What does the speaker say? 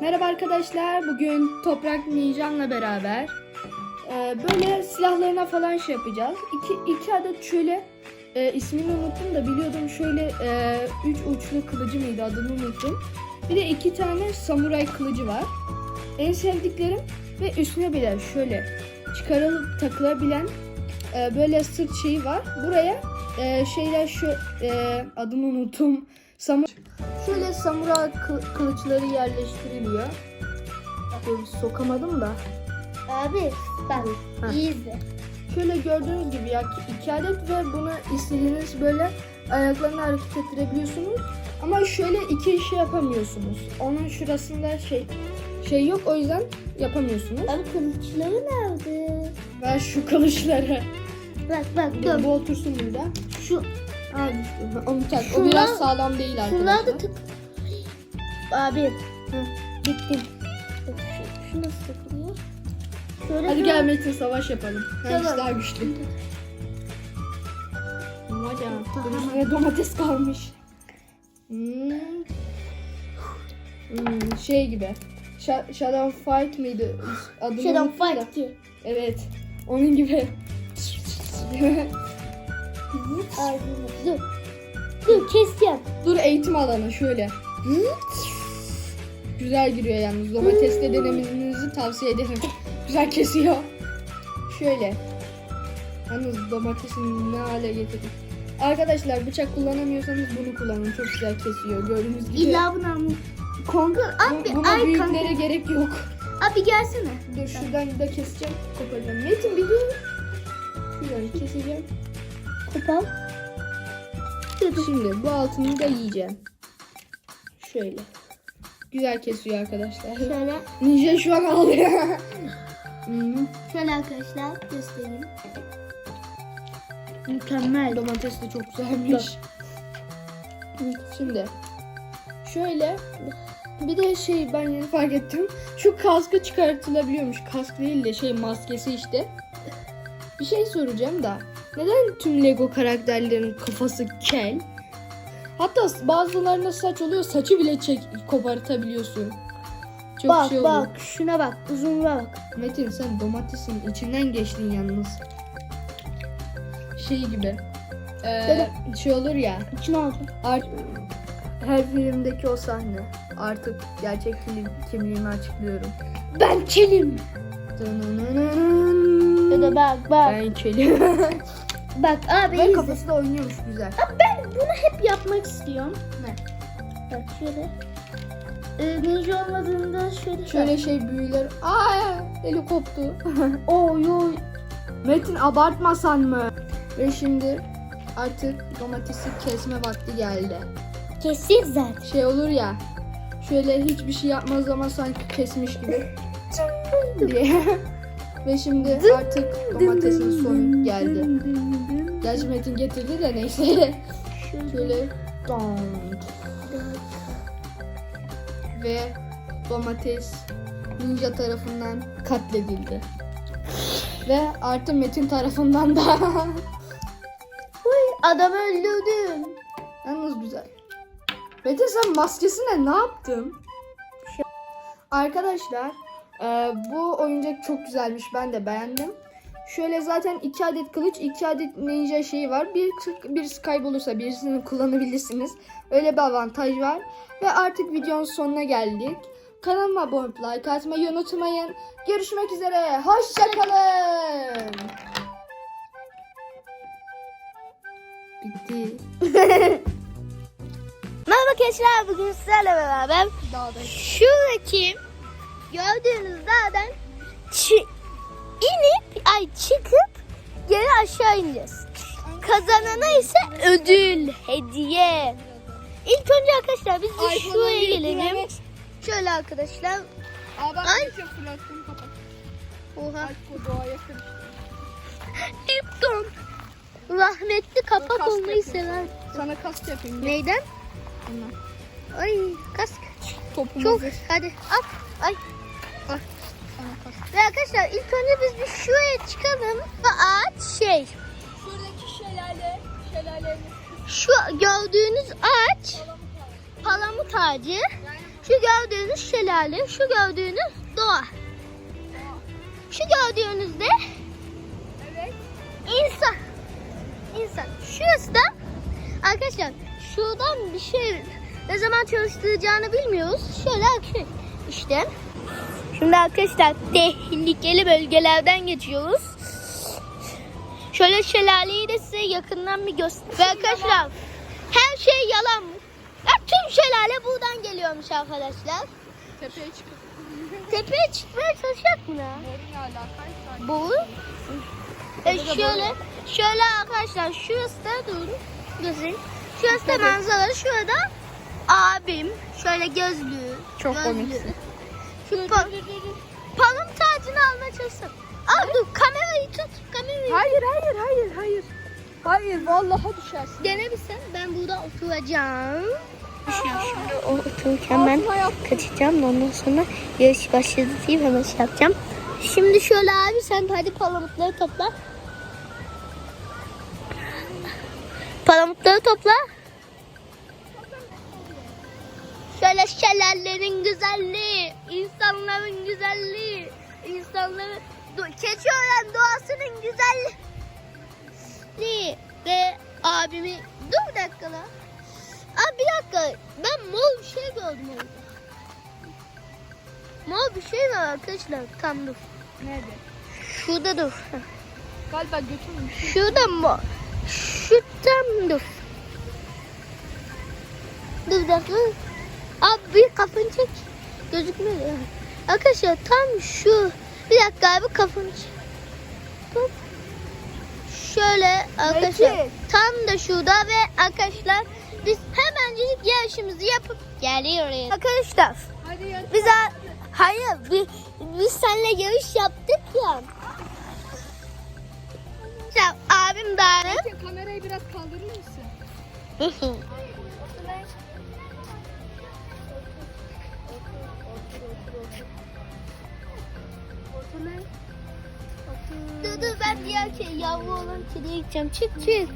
Merhaba arkadaşlar. Bugün Toprak Ninjam'la beraber e, böyle silahlarına falan şey yapacağız. İki, iki adet şöyle e, ismini unuttum da biliyordum şöyle e, üç uçlu kılıcı mıydı adını unuttum. Bir de iki tane samuray kılıcı var. En sevdiklerim ve üstüne bile şöyle çıkarılıp takılabilen e, böyle sırt şeyi var. Buraya e, şeyler şu e, adını unuttum. Samu Şöyle samuray kı- kılıçları yerleştiriliyor. Dur, sokamadım da. Abi bak Ha. iyi izle. Şöyle gördüğünüz gibi ya iki adet ve bunu istediğiniz böyle ayaklarını hareket ettirebiliyorsunuz. Ama şöyle iki şey yapamıyorsunuz. Onun şurasında şey şey yok o yüzden yapamıyorsunuz. Abi kılıçları nerede? Ver şu kılıçları. Bak bak dur. bu otursun burada. Şu düştü. Onu tak. O Şunlar- biraz sağlam değil şunlar arkadaşlar. da tık. Abi. Hı, gittim. Bak, Şu, şu nasıl takılıyor? Şöyle Hadi gel Metin savaş yapalım. Hangisi Tamam. daha güçlü? Vay ya. Buraya domates kalmış. Hmm. Hmm, şey gibi. Sh- Shadow Fight mıydı? Adını Shadow unuttum da. Fight 2. Evet. Onun gibi. Dur. Dur keseceğim. Dur eğitim alanı şöyle. Güzel giriyor yalnız. Domatesle denemenizi tavsiye ederim. Güzel kesiyor. Şöyle. Yalnız domatesin ne hale getirdik. Arkadaşlar bıçak kullanamıyorsanız bunu kullanın. Çok güzel kesiyor. Gördüğünüz gibi. İlla bunu almış. Kongo. Bu- Abi buna ay büyüklere kanka. gerek yok. Abi gelsene. Dur şuradan da keseceğim. Koparacağım. Metin bir dur. Şuradan keseceğim. Kopal. Şimdi bu altını da yiyeceğim. Şöyle. Güzel kesiyor arkadaşlar. Şöyle. Ninja şu an ağlıyor. Hmm, Şöyle arkadaşlar göstereyim. Mükemmel. Domates de çok güzelmiş. Şimdi şöyle bir de şey ben yeni fark ettim. Şu kaskı çıkartılabiliyormuş. Kask değil de şey maskesi işte. Bir şey soracağım da. Neden tüm Lego karakterlerin kafası kel? Hatta bazılarında saç oluyor. Saçı bile çek kopartabiliyorsun. Çok bak şey oluyor. bak şuna bak uzunluğa bak. Metin sen domatesin içinden geçtin yalnız. Şey gibi. Ee, şey olur ya. İçine alacağım. Art her filmdeki o sahne. Artık gerçek kim- kimliğimi açıklıyorum. Ben kelim. Ya da bak bak. Ben kelim. Bak abi Ve izle. kafası da oynuyormuş güzel. Ben bunu hep yapmak istiyorum. Ne? Bak şöyle. Ee, ninja olmadığında şöyle. Şöyle şey büyüler. Aa eli koptu. Oy oy. Metin abartmasan mı? Ve şimdi artık domatesi kesme vakti geldi. Kesik zaten. Şey olur ya. Şöyle hiçbir şey yapmaz ama sanki kesmiş gibi. diye. Ve şimdi artık domatesin sonu geldi. Gerçi Metin getirdi de neyse. Şöyle. Ve domates ninja tarafından katledildi. Ve artı Metin tarafından da. Adam öldürdüm. Yalnız güzel. Metin sen maskesine ne yaptın? Arkadaşlar e, bu oyuncak çok güzelmiş. Ben de beğendim. Şöyle zaten iki adet kılıç, iki adet ninja şeyi var. Bir, birisi kaybolursa birisini kullanabilirsiniz. Öyle bir avantaj var. Ve artık videonun sonuna geldik. Kanalıma abone olup like atmayı unutmayın. Görüşmek üzere. Hoşçakalın. Bitti. Merhaba arkadaşlar bugün sizlerle beraber Dağda. şuradaki gördüğünüz dağdan inip ay çıkıp geri aşağı ineceğiz. Kazanana ise ödül, hediye. İlk önce arkadaşlar biz bir şuraya gelelim. Şöyle arkadaşlar. Aa bak Ay. şey. Oha. Ay. Lipton. Rahmetli kapak olmayı sever. Sana kask yapayım. Gel. Neyden? Bundan. Ay kask. Topum Çok. Hadi at. Ay. Kask. Ve arkadaşlar ilk önce biz bir şuraya çıkalım. Bu ağaç şey. Şuradaki şelale. Şelale. Şu gördüğünüz ağaç palamut ağacı. Şu gördüğünüz şelale, şu gördüğünüz doğa. Şu gördüğünüz de Evet. insan. İnsan. Şurası da arkadaşlar şuradan bir şey ne zaman çalıştıracağını bilmiyoruz. Şöyle işte. Şimdi arkadaşlar tehlikeli bölgelerden geçiyoruz. Şöyle şelaleyi de size yakından bir göster. Ve arkadaşlar her şey yalanmış. Ya tüm şelale buradan geliyormuş arkadaşlar. Tepeye çıkıp Tepeye çıkmaya çalışacak mı? ne alakaysa. Bu. E şöyle, şöyle arkadaşlar şurası da durun. Gözün. Şurası da manzara. Şurada abim. Şöyle gözlüğü. Çok komiksin. Şu pa- palım tacını almaya çalıştım. Al dur kamerayı tut. Kamerayı. Hayır hayır hayır hayır. Hayır vallahi düşersin. Dene bir sen. Ben burada oturacağım. Şimdi o otururken ben kaçacağım. Ondan sonra yarış başladı diye hemen şey yapacağım. Şimdi şöyle abi sen hadi palamutları topla. Palamutları topla. Şöyle şelallerin güzelliği, insanların güzelliği, insanların Keçiören doğasının güzelliği ve abimi dur bir dakika lan. Abi bir dakika ben mor bir şey gördüm orada. Mor bir şey var arkadaşlar tam dur. Nerede? Şurada dur. Galiba götürmüş. Şurada mı? Şu tam dur. Dur bir dakika. Abi bir kafanı çek. Gözükmüyor ya. Arkadaşlar tam şu. Bir dakika abi kafanı çek. Hop. Şöyle arkadaşlar. Peki. Tam da şurada ve arkadaşlar biz hemencik yarışımızı yapıp geliyoruz. Arkadaşlar Hadi ya. biz hayır biz, biz seninle yarış yaptık ya. Sen abim daha Peki kamerayı biraz kaldırır mısın? Dur dur ben diğer şey yavru olan kediye gideceğim. Çık çık.